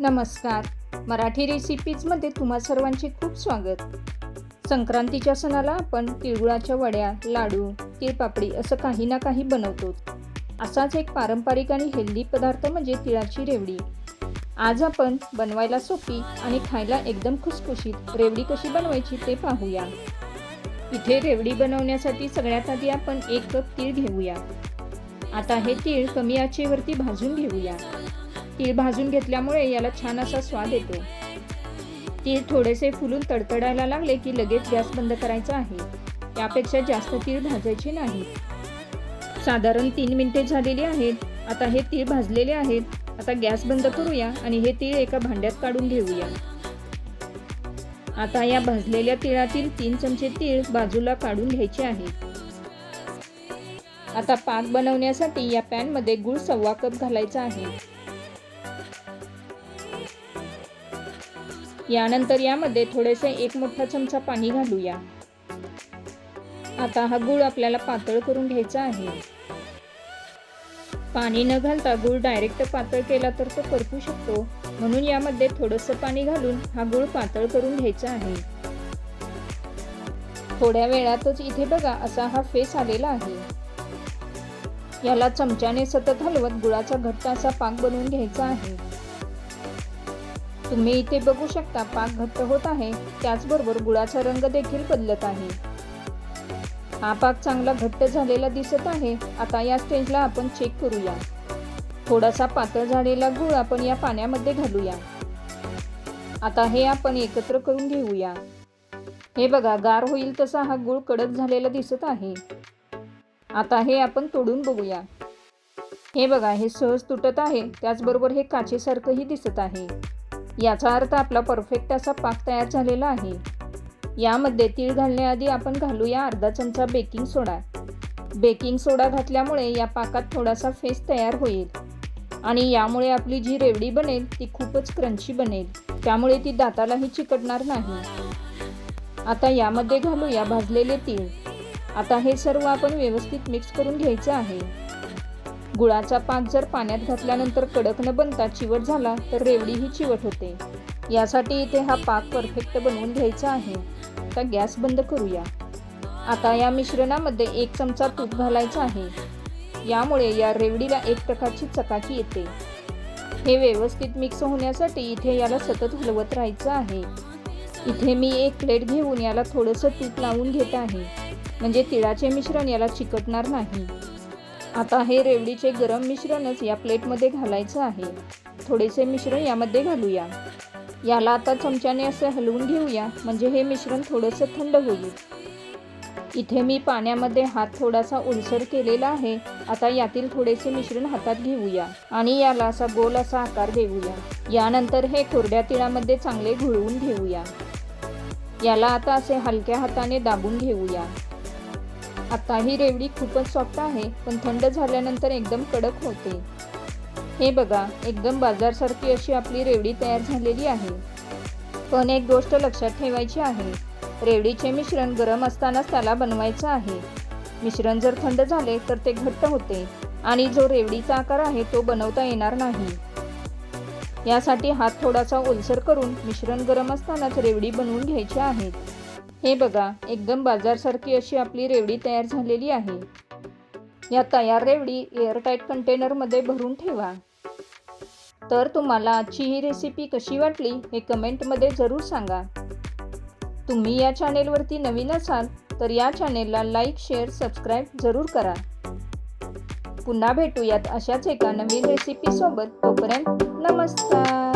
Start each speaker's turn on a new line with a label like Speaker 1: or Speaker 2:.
Speaker 1: नमस्कार. मराठी रेसिपीजमध्ये तुम्हा सर्वांचे खूप स्वागत. संक्रांतीच्या सणाला आपण तिळगुळाच्या वड्या लाडू तिळपापडी असं काही ना काही बनवतो. असाच एक पारंपरिक आणि हेल्दी पदार्थ म्हणजे तिळाची रेवडी. आज आपण बनवायला सोपी आणि खायला एकदम खुसखुशीत रेवडी कशी बनवायची ते पाहूया. इथे रेवडी बनवण्यासाठी सगळ्यात आधी आपण एक कप तीळ घेऊया. आता हे तीळ कमी आचेवरती भाजून घेऊया. तीळ भाजून घेतल्यामुळे याला छान असा स्वाद येतो. तीळ थोडेसे फुलून तडतडायला लागले की लगेच गॅस बंद करायचा आहे. यापेक्षा जास्त तीळ भाजायचे नाही. साधारण तीन मिनिटे झालेली आहेत. आता हे तीळ भाजलेले आहेत. आता गॅस बंद करूया आणि हे तीळ एका भांड्यात काढून घेऊया. आता या भाजलेल्या तिळातील तीन चमचे तीळ बाजूला काढून घ्यायचे आहेत आता पाक बनवण्यासाठी या पॅनमध्ये गुळ सव्वा कप घालायचा आहे. यानंतर यामध्ये थोडेसे एक मोठा चमचा पाणी घालूया. आता हा गुळ आपल्याला पातळ करून घ्यायचा आहे. पाणी न घालता गुळ डायरेक्ट पातळ केला तर तो करपू शकतो. म्हणून यामध्ये थोडंसं पाणी घालून हा गुळ पातळ करून घ्यायचा आहे. थोड्या वेळातच इथे बघा असा हा फेस आलेला आहे. याला चमच्याने सतत हलवत गुळाचा घट्ट असा पाक बनवून घ्यायचा आहे. तुम्ही इथे बघू शकता पाक घट्ट होत आहे त्याचबरोबर गुळाचा रंग देखील बदलत आहे. हा पाक चांगला घट्ट झालेला दिसत आहे आता या स्टेजला आपण चेक करूया. थोडासा पातळ झालेला गुळ आपण या पाण्यामध्ये घालूया. आता हे आपण एकत्र करून घेऊया. हे बघा गार होईल तसा हा गुळ कडक झालेला दिसत आहे. आता हे आपण तोडून बघूया. हे बघा हे सहज तुटत आहे त्याचबरोबर हे काचेसारखंही दिसत आहे. याचा अर्थ आपला परफेक्ट असा पाक तयार झालेला आहे. यामध्ये तीळ घालण्याआधी आपण घालूया अर्धा चमचा बेकिंग सोडा बेकिंग सोडा घातल्यामुळे या पाकात थोडासा फेस तयार होईल. आणि यामुळे आपली जी रेवडी बनेल ती खूपच क्रंची बनेल. त्यामुळे ती दातालाही चिकटणार नाही. आता यामध्ये घालूया भाजलेले तीळ. आता हे सर्व आपण व्यवस्थित मिक्स करून घ्यायचं आहे. गुळाचा पाक जर पाण्यात घातल्यानंतर कडक न बनता चिवट झाला तर रेवडीही चिवट होते. यासाठी इथे हा पाक परफेक्ट बनवून घ्यायचा आहे. आता गॅस बंद करूया. आता या मिश्रणामध्ये एक चमचा तूप घालायचा आहे. यामुळे या रेवडीला एक प्रकारची चकाकी येते. हे व्यवस्थित मिक्स होण्यासाठी इथे याला सतत हलवत राहायचं आहे. इथे मी एक प्लेट घेऊन याला थोडंसं तूप लावून घेत आहे. म्हणजे तिळाचे मिश्रण याला चिकटणार नाही. आता हे रेवडीचे गरम मिश्रणच या प्लेटमध्ये घालायचं आहे. थोडेसे मिश्रण यामध्ये घालूया. याला आता चमच्याने असं हलवून घेऊया म्हणजे हे मिश्रण थोडंसं थंड होईल. इथे मी पाण्यामध्ये हात थोडासा ओलसर केलेला आहे. आता यातील थोडेसे मिश्रण हातात घेऊया आणि याला असा गोल असा आकार देऊया. यानंतर हे कोरड्या तिळामध्ये चांगले घुळवून घेऊया. याला आता असे हलक्या हाताने दाबून घेऊया. आता ही रेवडी खूपच सॉफ्ट आहे पण थंड झाल्यानंतर एकदम कडक होते. हे बघा एकदम बाजारसारखी अशी आपली रेवडी तयार झालेली आहे. पण एक गोष्ट लक्षात ठेवायची आहे रेवडीचे मिश्रण गरम असतानाच त्याला बनवायचं आहे. मिश्रण जर थंड झाले तर ते घट्ट होते आणि जो रेवडीचा आकार आहे तो बनवता येणार नाही. यासाठी हात थोडासा ओलसर करून मिश्रण गरम असतानाच रेवडी बनवून घ्यायची आहेत हे बघा एकदम बाजारसारखी अशी आपली रेवडी तयार झालेली आहे. या तयार रेवडी एअरटाईट कंटेनरमध्ये भरून ठेवा. तर तुम्हाला आजची ही रेसिपी कशी वाटली हे कमेंटमध्ये जरूर सांगा. तुम्ही या चॅनेलवरती नवीन असाल तर या चॅनेलला लाईक शेअर सबस्क्राईब जरूर करा. पुन्हा भेटूयात अशाच एका नवीन रेसिपीसोबत तोपर्यंत नमस्कार!